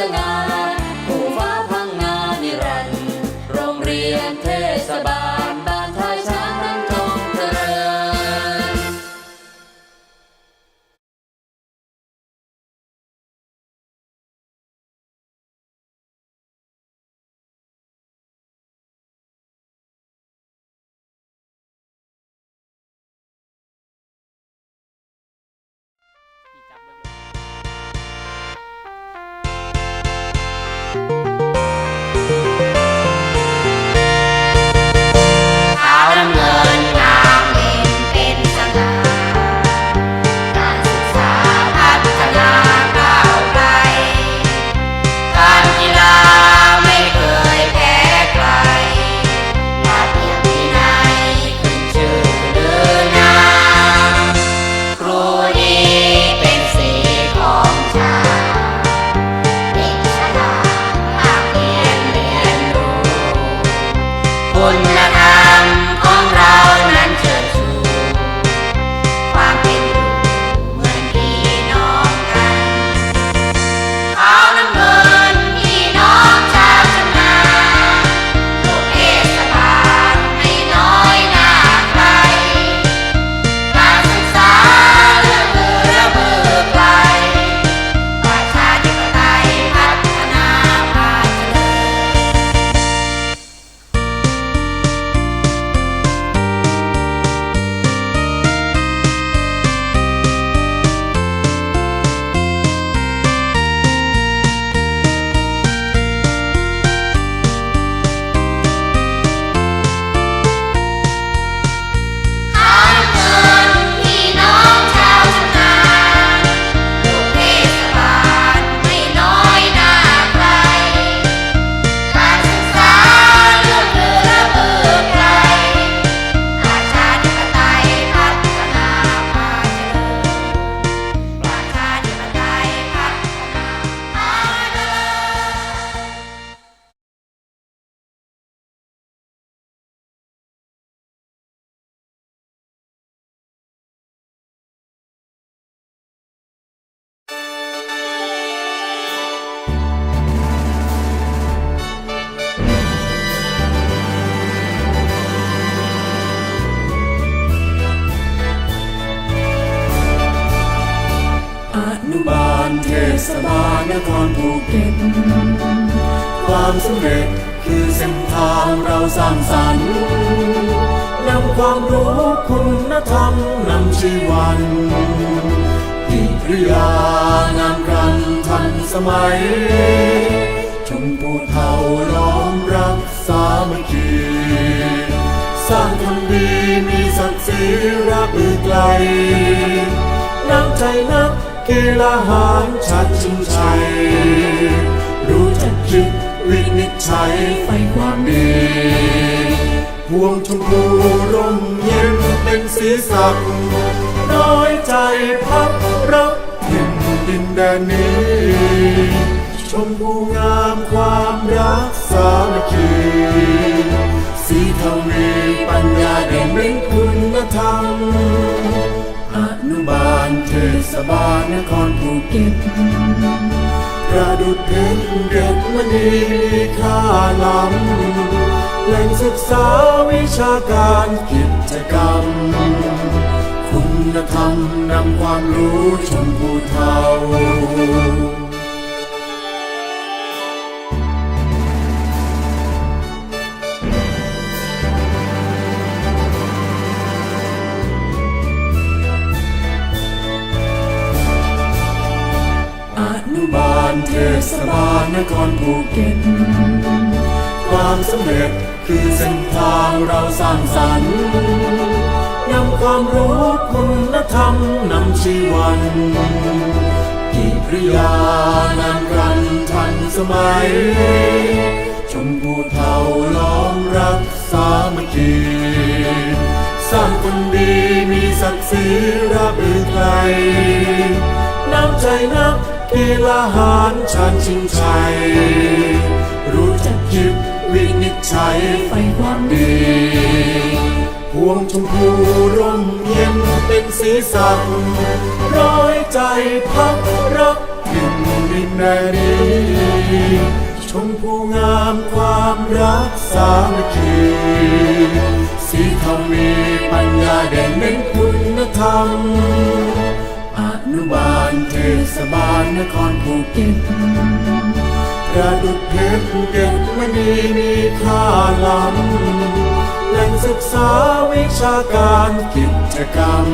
sa ngalan. คุณนะครั การเทศบาลนครภูเก็ต ความสำเร็จคือเส้นทางเราสร้างสรรค์นำความรู้คุณธรรมนำชีวันกิริยานำรันทันสมัยชมผู้เทาล้อมรักสามัคคีสร้างคนดีมีศักดิ์ศรีรับอือไกลนำใจนัก กีฬาหารชัดชิงชัย รู้จักคิดวินิจฉัยไฟความดีห่วงชมพูร่มเย็นเป็นสีสักน้อยใจพักรักถิ่นดินแดนนี้ ชมพูงามความรักสามัคคีสีทวีปัญญาเด่นเป็นคุณธรรม บาลเทศบาลนครภูเก็ตประดุจเพชรเด็ดมณีมีค่าล้ำแหล่งศึกษาวิชาการกิจกรรม คุณธรรมนำความรู้ชมพูเทา เทศบาลนครภูเก็ต ความสำเร็จคือเส้นทางเราสร้างสรรค์นำความรู้คุณธรรมนำชีวันกิริยานำกันทันสมัย ชมพูเทาล้อมรักสามัคคีสร้างคนดีมีศักดิ์ศรีรักอือไกลน้ำใจนัก กีฬาหารชาญชิงชัย รู้จักคิดวินิจฉัยไฟความดีห่วงชมพูร่มเย็นเป็นสีสันร้อยใจพักรักถิ่นดินแดนนี้ชมพูงามความรักสามัคคีสีทวีปัญญาเด่นเป็นคุณธรรม นุบาลเทศบาลนครภูเก็ตประดุจเพชรเก็ตมณีมีค่าล้ำแหล่งศึกษาวิชาการกิจกรรม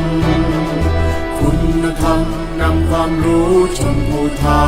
คุณธรรมนำความรู้ชมพูเทา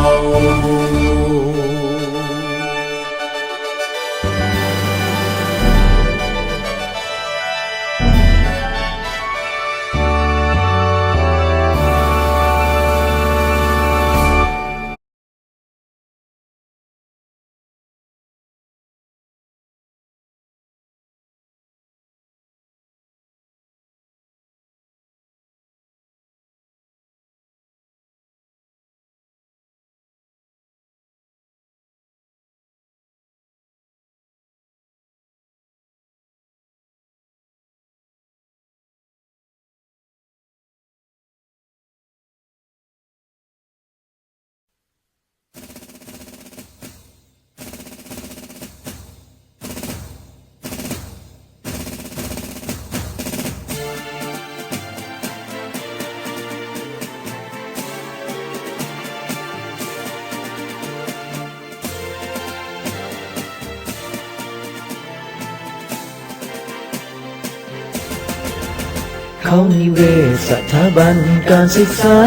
เขานิเวศสถาบันการศึกษา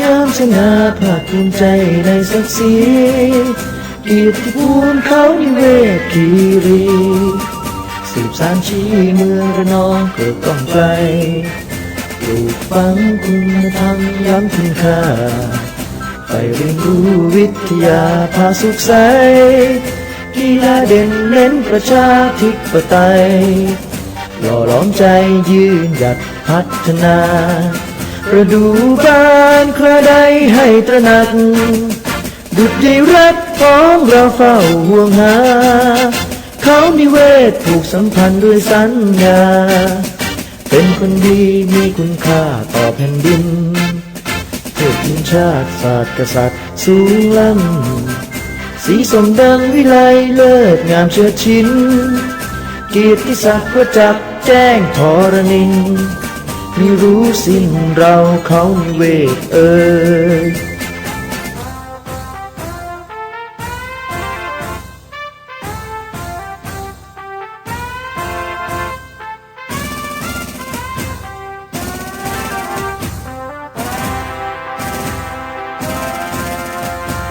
งามสง่าภาคภูมิใจในศักดิ์ศรีเกียรติภูมิเขานิเวศคีรีสืบสานชีเมืองระนองเกิดก้องไกลปลูกฝังคุณธรรมย้ำคุณค่าไปเรียนรู้วิทยาพาสุขใสกีฬาเด่นเน้นประชาธิปไตย หล่อหล้อมใจยืนหยัดพัฒนาประดูบานคราใดให้ตระหนัก ดุจได้รักพ้องเราเฝ้าห่วงหา เขานิเวศผูกสัมพันธ์ด้วยสัญญา เป็นคนดีมีคุณค่าต่อแผ่นดินเพื่อทีมชาติศาสตร์กษัตริย์สูงล้ำสีสมดังวิไลเลิศงามเชิดชิน กียรติศักดิ์ประจักษ์แจ้งธรณินไม่รู้สิ้นเราเขาเวศเอ่ย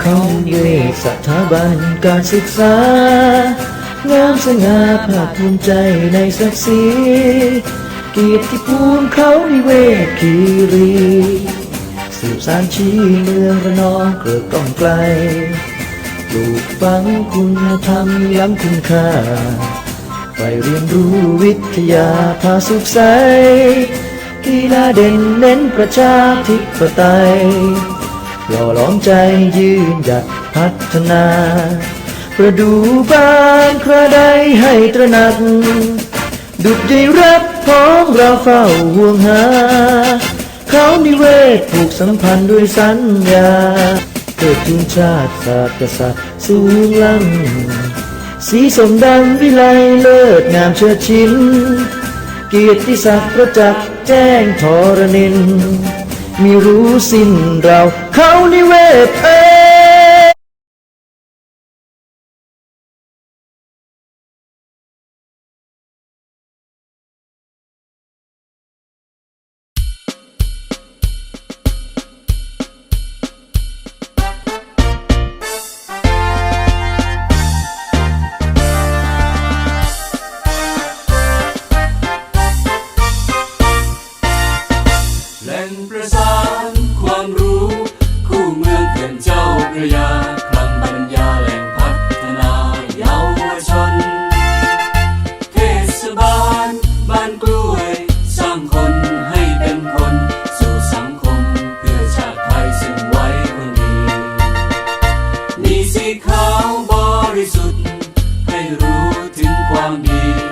เขาเวศสถาบันการศึกษา งามสง่าภาคภูมิใจในศักดิ์ศรีเกียรติภูมิเขานิเวศคีรีสืบสานชีเมืองระนองเกิดก้องไกลปลูกฝังคุณธรรมย้ำคุณค่า ไปเรียนรู้วิทยาพาสุขใสกีฬาเด่นเน้นประชาธิปไตยหล่อหลอมใจยืนหยัดพัฒนา ประดูบานคราใดให้ตระหนัก ดุดได้รับพ้องเราเฝ้าห่วงหา เขานิเวศผูกสัมพันธ์ด้วยสัญญา เกิดทุนชาติศาสตร์กษัตริย์สูงลังสีสมดังวิไลเลิศงามเชิดชินเกียรติศักดิ์ประจักษ์แจ้งทรนินมีรู้สิ้นเราเขานิเวศเอ้ ถึงความดี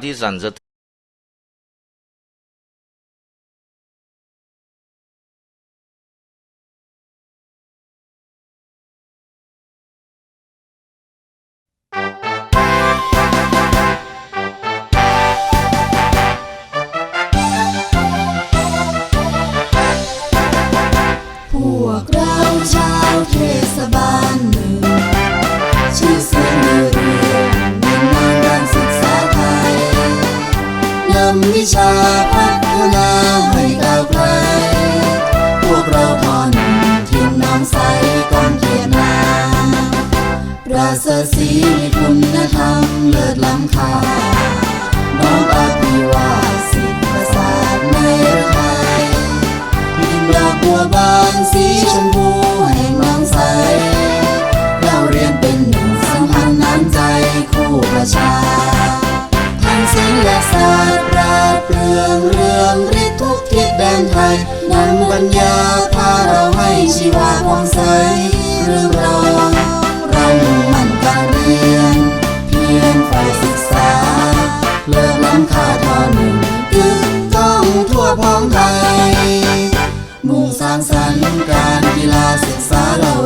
เรื่ ประเสริฐศรีมีคุณธรรมเลิศล้ำค่าน้องอภิวาสิทธิประสาทในไทยดินดอกบัวบานสีชมพูแห่งน้องใสเราเรียนเป็นหนึ่งสัมพันธ์น้ำใจคู่ประชาทั้งศิลศาสตร์ปราดเปรื่องเรื่องฤทธิ์ทุกทิศแดนไทยนำปัญญาพาเราให้ชีวาผ่องใสเรื่องรอง ฬ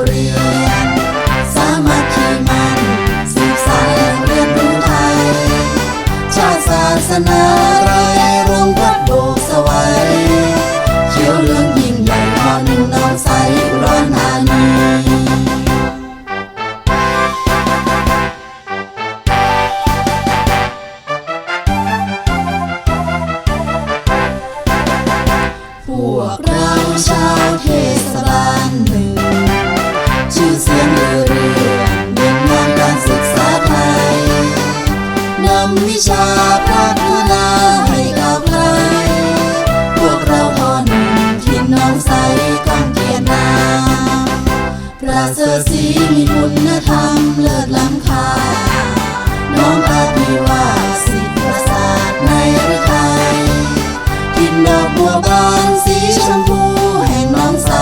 สริฐสีมีคุณธรรมเลิศล้ำค่าน้องอาภิวาสิทธิประสาทในฤทัยกินดอกบัวบานสีชมพูแห่งน้องใส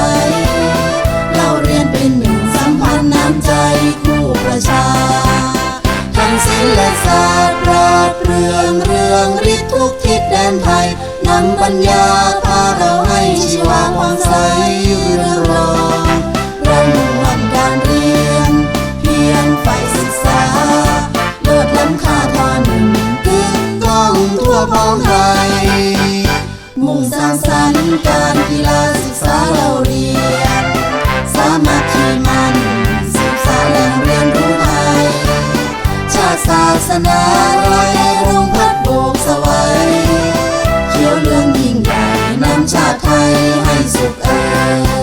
เราเรียนเป็นหนึ่งสัมพันธ์น้ำใจคู่ประชาทั้งศิลศาสตร์ราดเรื่องเรื่องฤทธิ์ทุกทิศแดนไทยนำปัญญาพาเราให้ชีวาความใสเรืองรองเรามุ่ง พ้องไทมุ่งสร้างสรรค์การกีฬาศึกษาเราเรียน สามัคคีมันศึกษาแหล่งเรียนรู้ไทย ชาติศาสนาลอยรงพัดโบกสวัยเขียวเหลืองยิ่งใหญ่นำชาติไทยให้สุขเอ่